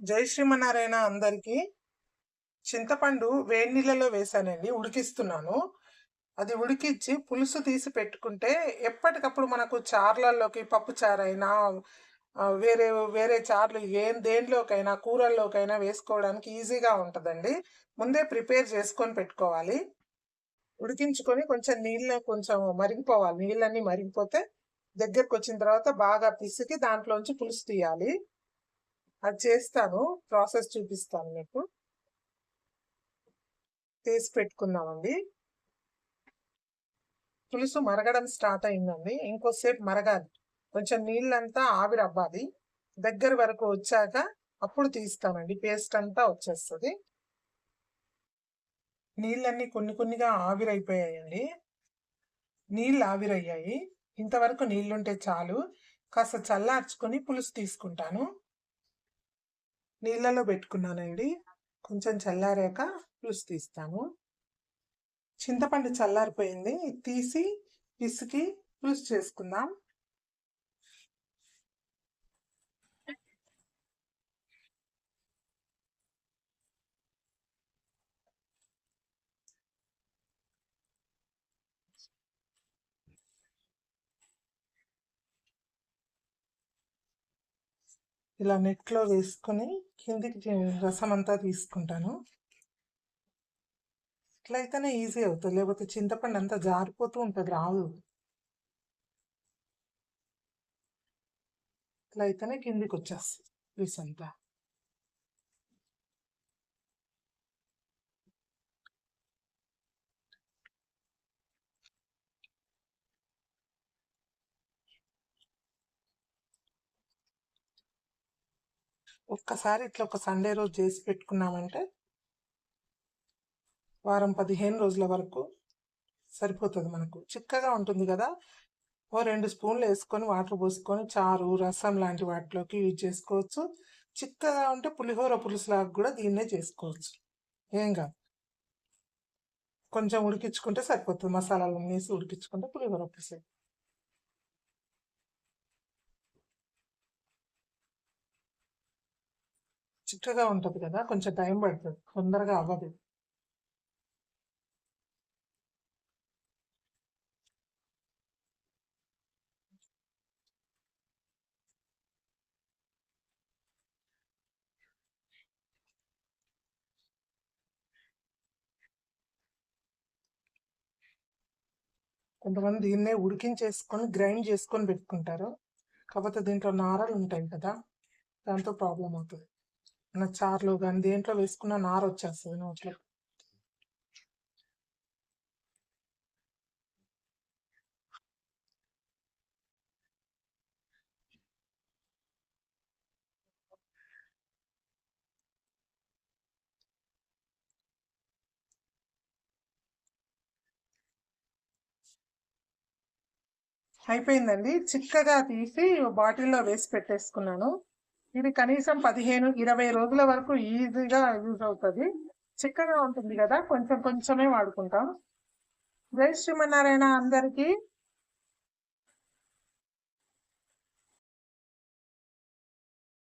జై శ్రీమన్నారాయణ అందరికీ చింతపండు వేడి నీళ్ళలో వేసానండి ఉడికిస్తున్నాను. అది ఉడికిచ్చి పులుసు తీసి పెట్టుకుంటే ఎప్పటికప్పుడు మనకు చార్లలోకి పప్పు చారైనా వేరే వేరే చార్లు ఏం దేంట్లోకైనా కూరల్లోకైనా వేసుకోవడానికి ఈజీగా ఉంటుందండి. ముందే ప్రిపేర్ చేసుకొని పెట్టుకోవాలి. ఉడికించుకొని కొంచెం నీళ్ళ కొంచెం మరిగిపోవాలి. నీళ్ళన్నీ మరిగిపోతే దగ్గరకు వచ్చిన తర్వాత బాగా పిసికి దాంట్లోంచి పులుసు తీయాలి. అది చేస్తాను. ప్రాసెస్ చూపిస్తాను మీకు. చేసి పెట్టుకుందామండి. పులుసు మరగడం స్టార్ట్ అయిందండి. ఇంకోసేపు మరగాలి. కొంచెం నీళ్ళంతా ఆవిరి అవ్వాలి దగ్గర వరకు వచ్చాక అప్పుడు తీస్తానండి. పేస్ట్ అంతా వచ్చేస్తుంది. నీళ్ళన్నీ కొన్ని కొన్నిగా ఆవిరైపోయాయండి. నీళ్ళు ఆవిరయ్యాయి. ఇంతవరకు నీళ్ళుంటే చాలు. కాస్త చల్లార్చుకొని పులుసు తీసుకుంటాను. నీళ్ళలో పెట్టుకున్నానండి. కొంచెం చల్లారాక పులుసు తీస్తాను. చింతపండు చల్లారిపోయింది. తీసి పిసికి పులుసు చేసుకుందాం. ఇలా నెట్లో వేసుకొని కిందికి రసం అంతా తీసుకుంటాను. ఇట్లయితేనే ఈజీ అవుతుంది. లేకపోతే చింతపండు అంతా జారిపోతూ ఉంటుంది రాదు. ఇట్లా అయితేనే కిందికి వచ్చేస్తుంది పీస్ అంతా. ఒక్కసారి ఇట్లా ఒక సండే రోజు చేసి పెట్టుకున్నామంటే వారం పదిహేను రోజుల వరకు సరిపోతుంది మనకు. చిక్కగా ఉంటుంది కదా. ఓ రెండు స్పూన్లు వేసుకొని వాటర్ పోసుకొని చారు రసం లాంటి వాటిలోకి యూజ్ చేసుకోవచ్చు. చిక్కగా ఉంటే పులిహోర పులుసులాగా కూడా దీన్నే చేసుకోవచ్చు. ఏం కాదు. కొంచెం ఉడికించుకుంటే సరిపోతుంది. మసాలాలు వేసి ఉడికించుకుంటే పులిహోర పులుసు. చిక్కగా ఉంటుంది కదా కొంచెం టైం పడుతుంది తొందరగా అవ్వదు. కొంతమంది దీన్నే ఉడికించేసుకొని గ్రైండ్ చేసుకొని పెట్టుకుంటారు. కాకపోతే దీంట్లో నారలు ఉంటాయి కదా దాంతో ప్రాబ్లం అవుతుంది. మన చారులో కానీ దేంట్లో వేసుకున్న నార వచ్చేస్తుంది నోట్లో. అయిపోయిందండి. చిక్కగా తీసి బాటిల్లో వేసి పెట్టేసుకున్నాను. ఇది కనీసం పదిహేను ఇరవై రోజుల వరకు ఈజీగా యూజ్ అవుతుంది. చిక్కగా ఉంటుంది కదా కొంచెం కొంచెమే వాడుకుంటాం. జై శ్రీమన్నారాయణ అందరికీ